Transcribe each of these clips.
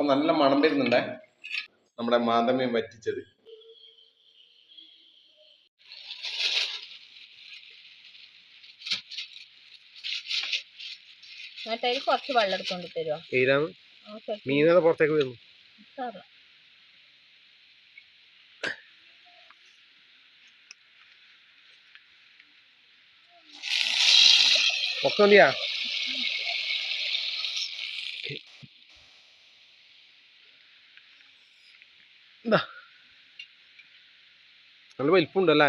അപ്പൊ നല്ല മണം വരുന്നുണ്ടേ. നമ്മുടെ മാതമ്യം വറ്റിച്ചത്. കുറച്ച് വെള്ളം എടുത്തോണ്ട് തരുമോ ഏതാണ്? മീനത് പുറത്തേക്ക് വരുന്നു. ഒക്കെ മതിയാ എന്താ നല്ല വലിപ്പുണ്ടല്ലേ?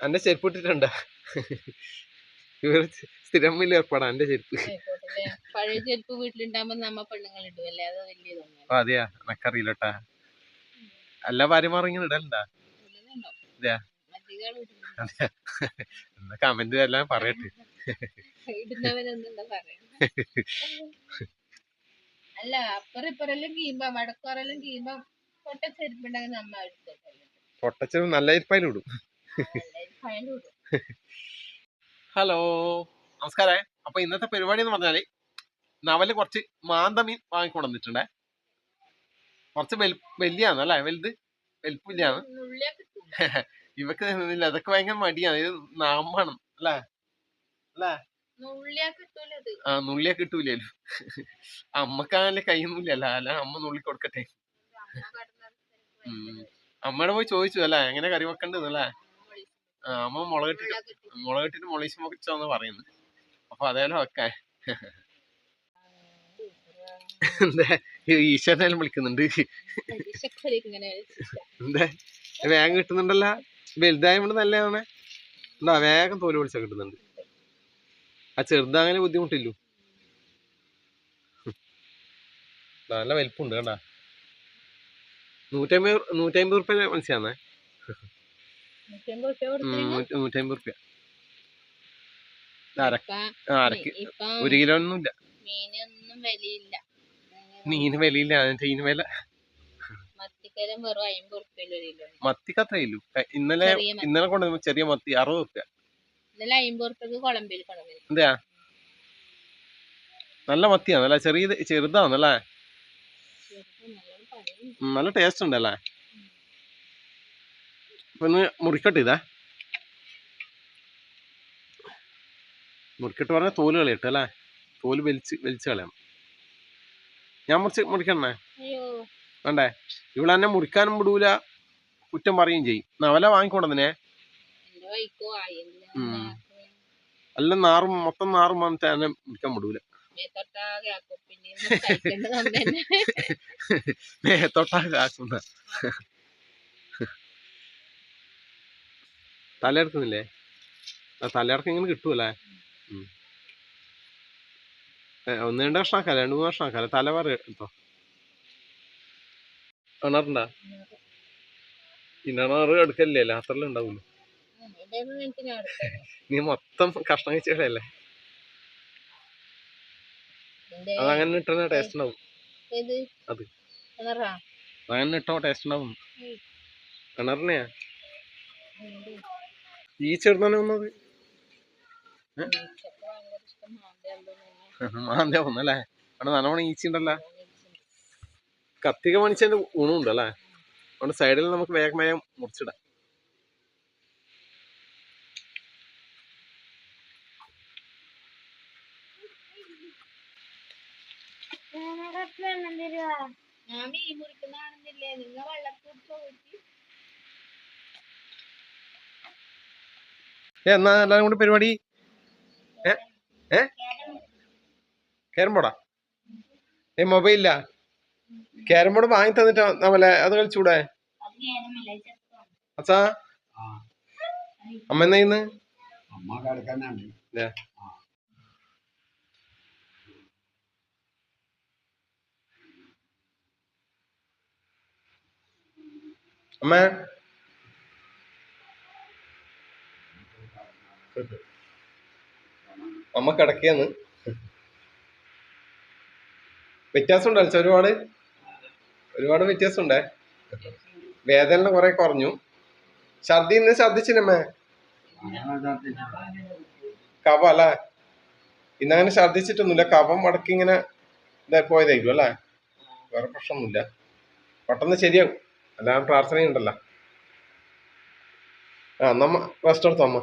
എന്റെ ചെരുപ്പ് ഇട്ടിട്ടുണ്ട്? സ്ഥിരം വലിയ ഏർപ്പാടാ എന്റെ ചെരുപ്പ്. പഴയ ചെരുപ്പ് വീട്ടിലുണ്ടാകുമ്പോ നമ്മ പെണ്ണുങ്ങൾ ഇടുവല്ലേ? അതെയാ. എനക്കറിയില്ലട്ടാ എല്ലാ ഭാര്യമാരും ഇങ്ങനെ ഇടലുണ്ടാ? അതെയാ എന്നാ കമന്റ് എല്ലാം പറയട്ടെ. അല്ല അപ്പുറം കീയുമ്പോ വടക്കുറെല്ലാം കീയുമ്പോ പൊട്ട ചെരുപ്പുണ്ടെങ്കിൽ നമ്മ എടുത്തിട്ടല്ലേ പൊട്ടച്ചനും നല്ല ഇരിപ്പായാലും ഇടും. ഹലോ നമസ്കാരം. അപ്പൊ ഇന്നത്തെ പരിപാടി എന്ന് പറഞ്ഞാൽ നവൽ കുറച്ച് മാന്തമീൻ വാങ്ങിക്കൊണ്ടുവന്നിട്ടുണ്ടേ കുറച്ച് വലു വലിയാണ് അല്ലേ? വലുത് വലുപ്പില്ലാണ് ഇവക്ക് നിന്നില്ല. അതൊക്കെ ഭയങ്കര മടിയാണ്. ഇത് നാമ്പാണ്. അല്ലേ? അല്ലേ? നുള്ളിയാ കിട്ടൂല ഇത്. ആ നുള്ളിയ കിട്ടൂലല്ലോ അമ്മക്കാണല്ലേ കയ്യൊന്നുമില്ലല്ലോ അല്ല അമ്മ നുള്ളി കൊടുക്കട്ടെ. അമ്മ കടന്നത് ഉം. അമ്മയുടെ പോയി ചോദിച്ചു അല്ലേ? എങ്ങനെ കറി വെക്കണ്ടെന്ന് അല്ലേ? അമ്മ മുളകിട്ടിട്ട് കിട്ടും. മുളകിട്ടിട്ട് മുളീശ് മുറിച്ചോന്ന് പറയുന്നത് അപ്പൊ അതേലോ വെക്കാൻ എന്താ? ഈശ്വരനെല്ലാം വിളിക്കുന്നുണ്ട്. എന്താ? വേഗം കിട്ടുന്നുണ്ടല്ല. വലുതായതുകൊണ്ട് നല്ലതാണ്. എന്താ? വേഗം തോൽ വിളിച്ച കിട്ടുന്നുണ്ട്. ആ ചെറുതാങ്ങനെ ബുദ്ധിമുട്ടില്ലു. നല്ല വലിപ്പുണ്ട് കണ്ടാ. നൂറ്റമ്പത് നൂറ്റമ്പത് റുപ്യ മനസ്സിലാന്നേ നൂറ്റമ്പത് റുപ്യ അരക്ക്. ഒരു കിലോ ഒന്നും ഇല്ല മീന് വിലയില്ല. അതിന്റെ ഇതിന് വില. മത്തിക്ക് അത്രയില്ലു ഇന്നലെ. ഇന്നലെ കൊണ്ടുവന്ന ചെറിയ മത്തി അറുപത് റുപ്യ. എന്താ നല്ല മത്തിയാണ് നല്ല ചെറിയ ചെറുതാണല്ലേ? നല്ല ടേസ്റ്റ് ഉണ്ടല്ലേ? അപ്പൊ ഒന്ന് മുറിക്കട്ട് ഇതാ മുറിക്കട്ട് പറഞ്ഞാൽ തോൽ കളിയിട്ട് അല്ലേ? തോൽ വലിച്ച് വലിച്ച് കളയണം ഞാൻ മുറിച്ച് മുറിക്കണേ? വേണ്ടേ? ഇവിടെ തന്നെ മുറിക്കാനും വിടൂല കുറ്റം പറയുകയും ചെയ്യും. നവല വാങ്ങിക്കൊണ്ടതിനെ. എല്ലാം നാറും മൊത്തം നാറും വന്നിട്ട് തന്നെ മുറിക്കാൻ വിടൂല. മേത്തൊട്ടാകെ ആക്കും. പിന്നെ കഴിക്കേണ്ടത് അന്ന് തന്നെ. മേത്തൊട്ടാ കാക്കുന്ന തലയെടുക്കുന്നില്ലേ? ആ തലയിറക്കം ഇങ്ങനെ കിട്ടൂലേ ഒന്ന് രണ്ട് വർഷം ആക്കാല രണ്ട് മൂന്ന് വർഷം ആക്കാല തല പറ കേട്ടോ കിണറുണ്ടാ കിണറ് എടുക്കല്ലേ അത്രല്ലാം ഉണ്ടാവൂല നീ മൊത്തം കഷ്ണം കഴിച്ചല്ലേ അതങ്ങനെ ഇട്ടുന്ന ടേസ്റ്റ് ഉണ്ടാവും അത്. അങ്ങനെ ഇട്ടോ ടേസ്റ്റ് ഉണ്ടാവും. കിണറിനെയാ? ഈ ചെറുതാനെ വന്നത്? ഇഷ്ടം. വന്നല്ലേ അവിടെ നല്ലവണ്ണം ഈച്ച ഉണ്ടല്ലോ തന്നെ കത്തിക മണിച്ചതിന്റെ ഗുണമുണ്ട് അല്ലേ അതുകൊണ്ട് സൈഡിൽ നമുക്ക് വേഗം വേഗം മുറിച്ചിടാം. ഞാൻ മീൻ മുറിക്കുന്ന കാണുന്നില്ലേ? നിങ്ങ വെള്ളത്തിൽ പോയിട്ട് ഏ, എന്നാ എല്ലാരും കൂടി പരിപാടി? ഏ ഏ? ക്യാരം ബോർഡാ ഏ മൊബൈലില്ല കേരം ബോർഡ് വാങ്ങി തന്നിട്ട് നമ്മളെ അത് കളിച്ചൂടെ അച്ഛാ അമ്മ എന്നാ ഇന്ന് അമ്മ കിടക്കാനാണ് അമ്മ അമ്മ കിടക്കുകയെന്ന് വ്യത്യാസമുണ്ടോ അച്ഛ ഒരുപാട്. ഒരുപാട് വ്യത്യാസമുണ്ടേ. വേദന കുറെ കുറഞ്ഞു. ഛർദി ഇന്ന് ഛർദിച്ചില്ലമ്മേ കഫം അല്ലേ? ഇന്നങ്ങനെ ഛർദിച്ചിട്ടൊന്നുമില്ല കഫം മടക്കി ഇങ്ങനെ ഇതായി പോയതായിരിക്കും അല്ലേ? വേറെ പ്രശ്നമൊന്നുമില്ല. പെട്ടെന്ന് ശരിയാകും അല്ലാതെ പ്രാർത്ഥനയുണ്ടല്ലോ. ആ നമ്മ റെസ്റ്റ് എടുത്തോ അമ്മ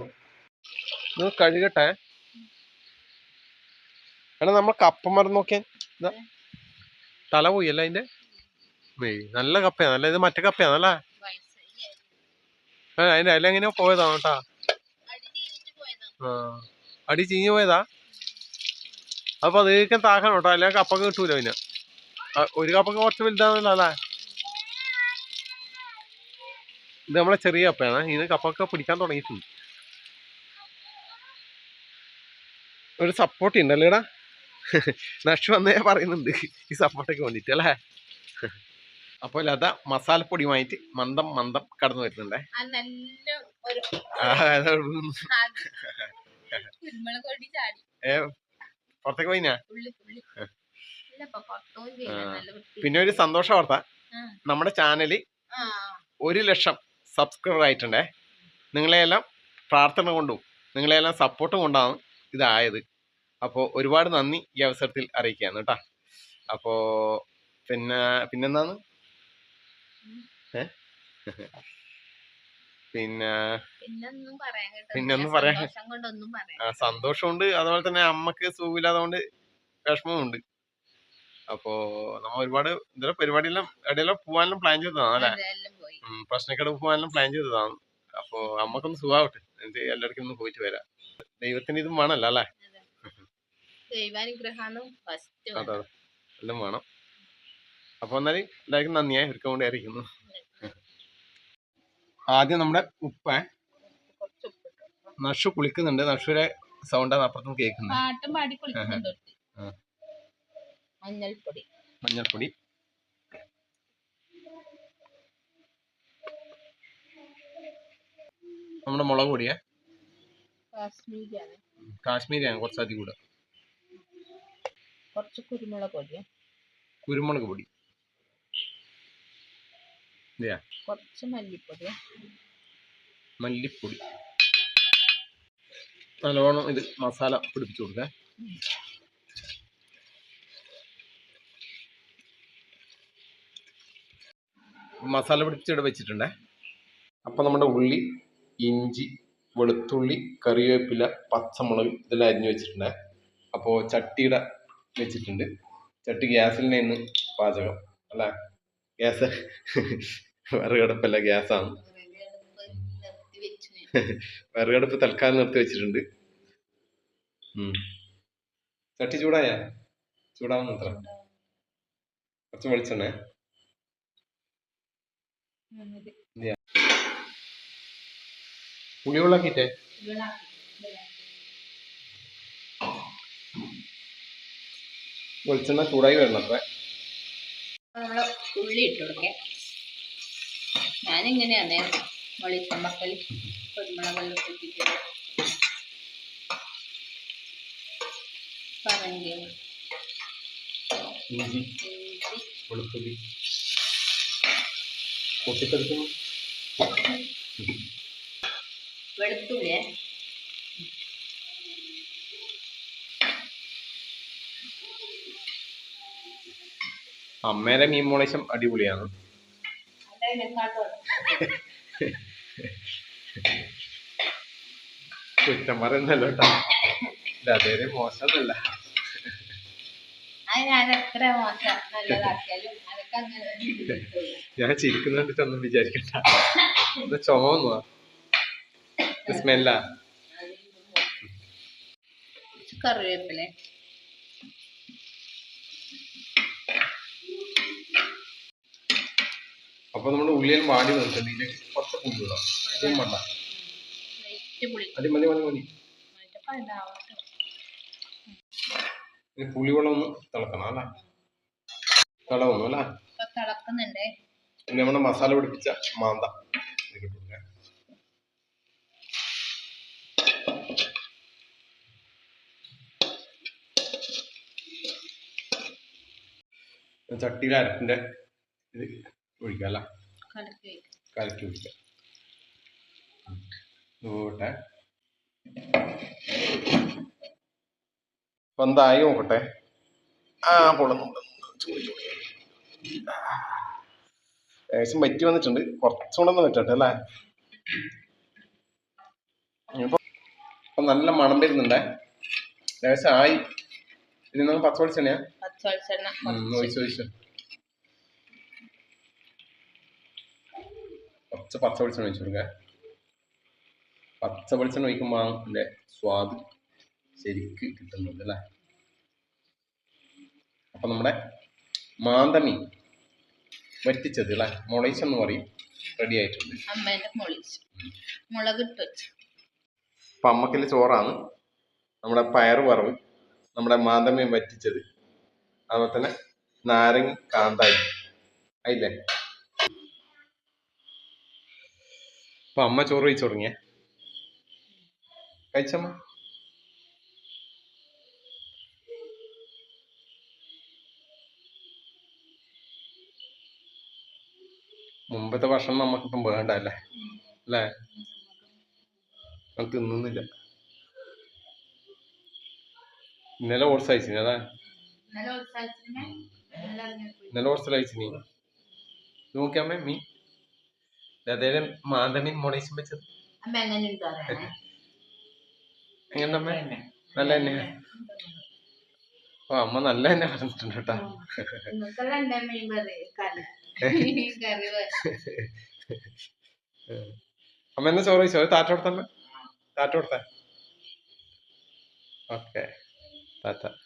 കഴുകട്ടെ. അല്ല നമ്മൾ കപ്പ മരം നോക്കിയാൽ തല അല്ല അതിന്റെ? നല്ല കപ്പയാ. നല്ല ഇത് മറ്റേ കപ്പയാ നല്ല. വയസ്സായി ആ, അതിന്റെ അതിൽ എങ്ങനെയോ പോയതാണ് കേട്ടാ. പോയതാ ആ അടി ചീഞ്ഞു പോയതാ. അപ്പൊ അത് താക്കണം കേട്ടോ. അല്ലെങ്കിൽ കപ്പൊക്കെ കിട്ടൂല പിന്നെ. ഒരു കപ്പൊക്കെ കുറച്ച് വലുതാണല്ലോ അല്ലേ? ഇത് നമ്മളെ ചെറിയ കപ്പയാണ്. ഇതിന് കപ്പൊക്കെ പിടിക്കാൻ തുടങ്ങിയിട്ടുണ്ട്. ഒരു സപ്പോർട്ട് ഉണ്ടല്ലേ ഇടാ നഷ് വന്നേ പറയുന്നുണ്ട്. ഈ സപ്പോർട്ടൊക്കെ വേണ്ടിട്ട് അല്ലേ? അപ്പൊ ലത മസാലപ്പൊടി വാങ്ങിയിട്ട് മന്ദം മന്ദം കടന്നു വരുന്നുണ്ടേ. പുറത്തേക്ക് പോയിനാ? പിന്നെ ഒരു സന്തോഷ വാർത്ത നമ്മുടെ ചാനൽ ഒരു ലക്ഷം സബ്സ്ക്രൈബർ ആയിട്ടുണ്ടേ നിങ്ങളെയെല്ലാം പ്രാർത്ഥന കൊണ്ടും നിങ്ങളെയെല്ലാം സപ്പോർട്ടും കൊണ്ടാണ് ഇതായത്. അപ്പോൾ ഒരുപാട് നന്ദി ഈ അവസരത്തിൽ അറിയിക്കുകയാണ് കേട്ടോ. അപ്പോൾ പിന്നെ പിന്നെന്താണ്? പിന്നെ പിന്നൊന്നും പറയാൻ ആ, സന്തോഷമുണ്ട്. അതുപോലെ തന്നെ അമ്മയ്ക്ക് സുഖമില്ലാതുകൊണ്ട് വിഷമമുണ്ട് അപ്പോ നമ്മൾ ഒരുപാട് ഇതിലെ പരിപാടിയെല്ലാം എവിടെയെല്ലാം പോവാനെല്ലാം പ്ലാൻ ചെയ്തതാണ് അല്ലേ? പ്രശ്നക്കട പോകാനും പ്ലാൻ ചെയ്തതാണ്. അപ്പോ അമ്മക്കൊന്ന് സുഖാവട്ടെ. എന്നിട്ട് എല്ലാവർക്കും ഒന്ന് പോയിട്ട് വരാം. ദൈവത്തിന് ഇതും വേണമല്ലോ അല്ലേ? അതെ അതെ. എല്ലാം വേണം. അപ്പൊ എന്നാലും എല്ലാവർക്കും നന്ദിയായി. ഒരുക്കം കൊണ്ട് അറിയിക്കുന്നു ആദ്യം നമ്മുടെ ഉപ്പ നഷു കുളിക്കുന്നുണ്ട്. നഷുരെ സൗണ്ടാണ് അപ്പുറത്തും കേൾക്കുന്നത് മഞ്ഞൾപ്പൊടി. മഞ്ഞൾപ്പൊടി. നമ്മുടെ മുളക് പൊടിയേ? കാശ്മീരിയാണ്. കുറച്ചധികം കൂടെ. കുറച്ച് കുരുമുളക് പൊടി. കുരുമുളക് പൊടി. കുറച്ച് മല്ലിപ്പൊടി. മല്ലിപ്പൊടി. നല്ലോണം ഇത് മസാല പിടിപ്പിച്ചു കൊടുക്കേ മസാല പിടിച്ചിട്ട് വെച്ചിട്ടുണ്ടേ. അപ്പം നമ്മുടെ ഉള്ളി ഇഞ്ചി വെളുത്തുള്ളി കറിവേപ്പില പച്ചമുളക് ഇതെല്ലാം അരിഞ്ഞു വെച്ചിട്ടുണ്ട്. അപ്പോൾ ചട്ടിയുടെ വെച്ചിട്ടുണ്ട്. ചട്ടി ഗ്യാസിൽ നിന്ന് പാചകം അല്ല? ഗ്യാസ് വിറകടുപ്പല്ല ഗ്യാസാണ്. വിറകടുപ്പ് തൽക്കാലം നിർത്തി വെച്ചിട്ടുണ്ട്. ചട്ടി ചൂടായ? ചൂടാവുന്ന അത്ര. കുറച്ച് വെളിച്ചെണ്ണ. ഇതിലാക്കി. ഇതിലാക്കി. വെളിച്ചെണ്ണ ചൂടായി വരണം അത്ര നമ്മൾ ഉള്ളി ഇട്ട് കൊടുക്കാം. ഞാനിങ്ങനെയാണ് വെളിച്ചമ്പക്കൽ കുരുമുളകെല്ലാം പൊട്ടിച്ചത് പറങ്കി ഇഞ്ചി വെളുത്തുള്ളി. പൊട്ടിത്തെടുക്കുന്നു വെളുത്തുള്ളി. അമ്മേരെ മീൻ മോളേശം അടിപൊളിയാണ്. കുറ്റം പറയുന്നല്ലോ കേട്ടോ അതേ മോശമല്ല ഞാൻ ചിരിക്കുന്നുണ്ടിട്ടൊന്നും മോശം നല്ലതാക്കിയാലും അതൊക്കെ സ്മെല്ലാ കറിവേപ്പില. അപ്പൊ നമ്മുടെ ഉള്ളിയിൽ വാടി വന്നിട്ടുണ്ട്. ഇതിലേക്ക് കുറച്ച് പുള്ളിയുള്ള അധികം വേണ്ട. ലൈറ്റ് പുളി. മതി മതി മതി മതി. മറ്റപ്പം ഉണ്ടാവട്ടെ ഇനി പുളിവെള്ളം ഒന്ന് തിളക്കണം അല്ലേ? തിളവന്നു അല്ലേ? തിളക്കുന്നുണ്ടേ. നമ്മുടെ മസാല പിടിപ്പിച്ച മാന്ത. ചട്ടിയിലെ അരപ്പിന്റെ ഇത് ഒഴിക്കാം അല്ല? കലക്കി വയ്ക്കും കലക്കി ഒഴിക്കാം. നോക്കട്ടെ. അപ്പൊ എന്തായി നോക്കട്ടെ? ആ പൊള്ളുന്നുണ്ട്. ഏകദേശം വറ്റി വന്നിട്ടുണ്ട്. കുറച്ചുകൂടെ ഒന്ന് വെച്ചോട്ടെ അല്ലേ? ഇപ്പൊ നല്ല മണം വരുന്നുണ്ടേ. ഏകദേശം ആയി. ഇനി നമ്മൾ പച്ച വെളിച്ചെണ്ണയാ പച്ച വെളിച്ചെണ്ണ ഒഴിച്ച് ഒഴിച്ച്. കുറച്ച് പച്ച വെളിച്ചെണ്ണ ഒഴിച്ചു കൊടുക്കുക പച്ച വെളിച്ചെണ്ണ ഒഴിക്കുമ്പോൾ അതിന്റെ സ്വാദ് ശരിക്ക് കിട്ടുന്നുണ്ട് അല്ലേ? അപ്പം നമ്മുടെ മാന്തമീൻ വറ്റിച്ചത് അല്ലേ? മുളയിച്ചെന്ന് പറയും. റെഡി ആയിട്ടുണ്ട്. മുളക് അപ്പം ചോറാണ്. നമ്മുടെ പയർ വറവ്. നമ്മുടെ മാന്തമ്യം വറ്റിച്ചത്. അതുപോലെ തന്നെ നാരങ്ങ കാന്താരി. ആയില്ലേ? അപ്പൊ അമ്മ ചോറ് കഴിച്ചു തുടങ്ങിയേ. കഴിച്ചമ്മ? മുമ്പത്തെ ഭക്ഷണം നമുക്കിപ്പം വേണ്ട അല്ലേ? അല്ലേ? അത് തിന്നുന്നില്ല. ഇന്നലെ ഓട്സ് അയച്ചിന് അതാ. ഇന്നലെ ഓട്സ് കഴിച്ചിനി നോക്കിയമ്മേ മീ. അതേലും മാന്തമീൻ മുളയിച്ചും വെച്ചത്. അമ്മ എങ്ങനെ ഉണ്ടോ അറിയാമേ? എങ്ങനെ അമ്മേ? നല്ല തന്നെ. ഓ അമ്മ നല്ല തന്നെ പറഞ്ഞിട്ടുണ്ട് കേട്ടാ. അമ്മ എന്നാ ചോറ് ചോറ് താറ്റ കൊടുത്തമ്മ താറ്റ കൊടുത്ത. ഓക്കെ. താറ്റ